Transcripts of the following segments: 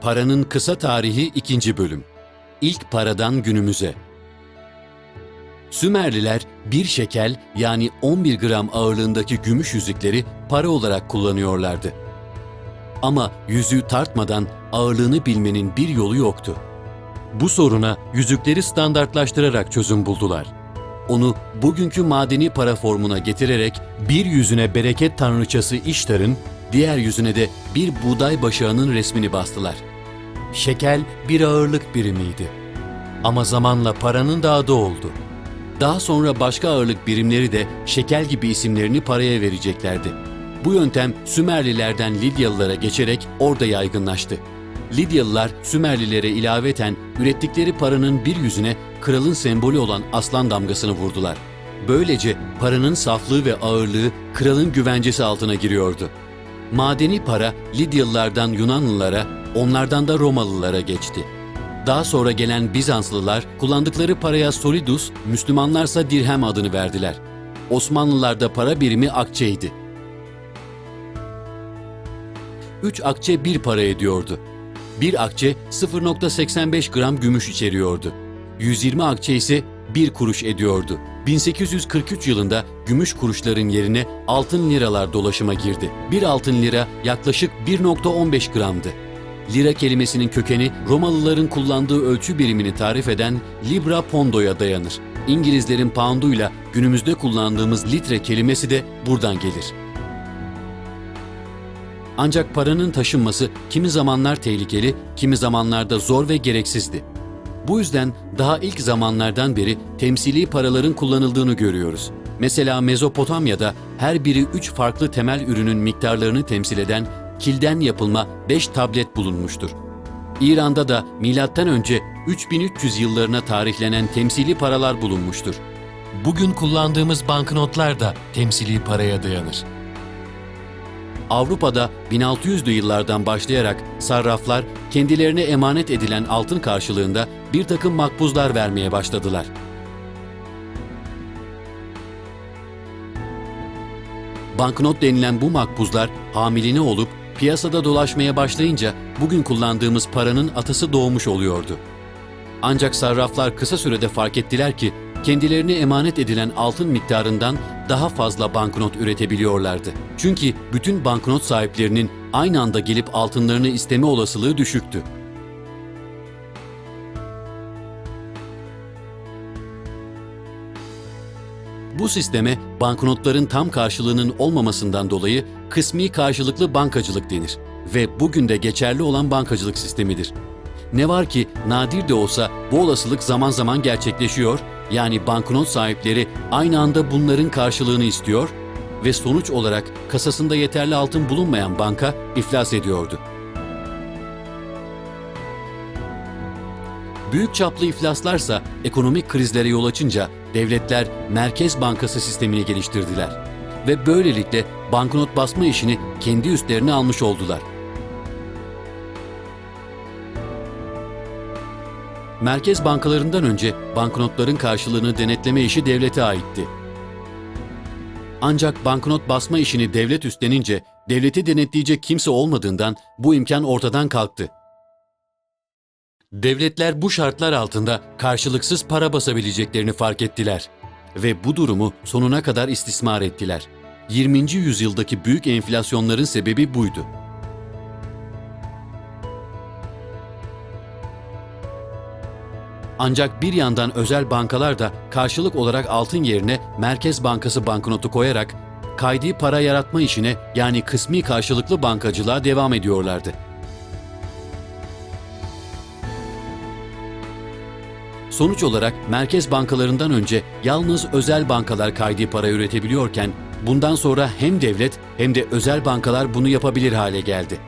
Paranın Kısa Tarihi 2. Bölüm İlk paradan günümüze Sümerliler bir şekel yani 11 gram ağırlığındaki gümüş yüzükleri para olarak kullanıyorlardı. Ama yüzüğü tartmadan ağırlığını bilmenin bir yolu yoktu. Bu soruna yüzükleri standartlaştırarak çözüm buldular. Onu bugünkü madeni para formuna getirerek bir yüzüne bereket tanrıçası İştar'ın, diğer yüzüne de bir buğday başağının resmini bastılar. Şekel bir ağırlık birimiydi. Ama zamanla paranın da adı oldu. Daha sonra başka ağırlık birimleri de şekel gibi isimlerini paraya vereceklerdi. Bu yöntem Sümerlilerden Lidyalılara geçerek orada yaygınlaştı. Lidyalılar Sümerlilere ilaveten ürettikleri paranın bir yüzüne kralın sembolü olan aslan damgasını vurdular. Böylece paranın saflığı ve ağırlığı kralın güvencesi altına giriyordu. Madeni para Lidyalılardan Yunanlılara, onlardan da Romalılara geçti. Daha sonra gelen Bizanslılar kullandıkları paraya solidus, Müslümanlarsa dirhem adını verdiler. Osmanlılarda para birimi akçeydi. 3 akçe bir para ediyordu. Bir akçe 0.85 gram gümüş içeriyordu. 120 akçe ise 1 kuruş ediyordu. 1843 yılında gümüş kuruşların yerine altın liralar dolaşıma girdi. Bir altın lira yaklaşık 1.15 gramdı. Lira kelimesinin kökeni Romalıların kullandığı ölçü birimini tarif eden libra pondo'ya dayanır. İngilizlerin pound'uyla günümüzde kullandığımız litre kelimesi de buradan gelir. Ancak paranın taşınması kimi zamanlar tehlikeli, kimi zamanlarda zor ve gereksizdi. Bu yüzden daha ilk zamanlardan beri temsili paraların kullanıldığını görüyoruz. Mesela Mezopotamya'da her biri üç farklı temel ürünün miktarlarını temsil eden kilden yapılma 5 tablet bulunmuştur. İran'da da M.Ö. 3300 yıllarına tarihlenen temsili paralar bulunmuştur. Bugün kullandığımız banknotlar da temsili paraya dayanır. Avrupa'da 1600'lü yıllardan başlayarak sarraflar kendilerine emanet edilen altın karşılığında bir takım makbuzlar vermeye başladılar. Banknot denilen bu makbuzlar hamiline olup piyasada dolaşmaya başlayınca bugün kullandığımız paranın atası doğmuş oluyordu. Ancak sarraflar kısa sürede fark ettiler ki kendilerine emanet edilen altın miktarından daha fazla banknot üretebiliyorlardı. Çünkü bütün banknot sahiplerinin aynı anda gelip altınlarını isteme olasılığı düşüktü. Bu sisteme banknotların tam karşılığının olmamasından dolayı kısmi karşılıklı bankacılık denir ve bugün de geçerli olan bankacılık sistemidir. Ne var ki nadir de olsa bu olasılık zaman zaman gerçekleşiyor, yani banknot sahipleri aynı anda bunların karşılığını istiyor ve sonuç olarak kasasında yeterli altın bulunmayan banka iflas ediyordu. Büyük çaplı iflaslarsa ekonomik krizlere yol açınca devletler Merkez Bankası sistemini geliştirdiler ve böylelikle banknot basma işini kendi üstlerine almış oldular. Merkez bankalarından önce banknotların karşılığını denetleme işi devlete aitti. Ancak banknot basma işini devlet üstlenince devleti denetleyecek kimse olmadığından bu imkan ortadan kalktı. Devletler bu şartlar altında karşılıksız para basabileceklerini fark ettiler ve bu durumu sonuna kadar istismar ettiler. 20. yüzyıldaki büyük enflasyonların sebebi buydu. Ancak bir yandan özel bankalar da karşılık olarak altın yerine Merkez Bankası banknotu koyarak kaydi para yaratma işine yani kısmi karşılıklı bankacılığa devam ediyorlardı. Sonuç olarak merkez bankalarından önce yalnız özel bankalar kaydi para üretebiliyorken bundan sonra hem devlet hem de özel bankalar bunu yapabilir hale geldi.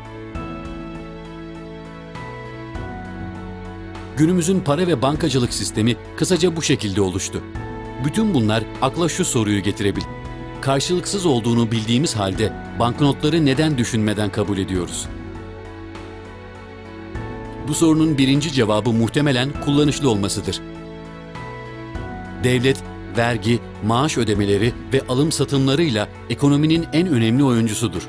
Günümüzün para ve bankacılık sistemi kısaca bu şekilde oluştu. Bütün bunlar akla şu soruyu getirebilir. Karşılıksız olduğunu bildiğimiz halde banknotları neden düşünmeden kabul ediyoruz? Bu sorunun birinci cevabı muhtemelen kullanışlı olmasıdır. Devlet, vergi, maaş ödemeleri ve alım satımlarıyla ekonominin en önemli oyuncusudur.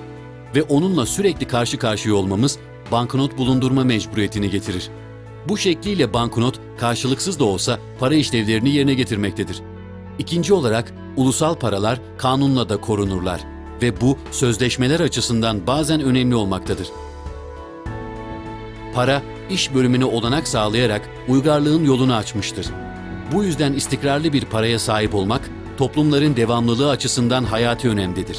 Ve onunla sürekli karşı karşıya olmamız banknot bulundurma mecburiyetini getirir. Bu şekliyle banknot karşılıksız da olsa para işlevlerini yerine getirmektedir. İkinci olarak ulusal paralar kanunla da korunurlar ve bu sözleşmeler açısından bazen önemli olmaktadır. Para, iş bölümüne olanak sağlayarak uygarlığın yolunu açmıştır. Bu yüzden istikrarlı bir paraya sahip olmak, toplumların devamlılığı açısından hayati önemlidir.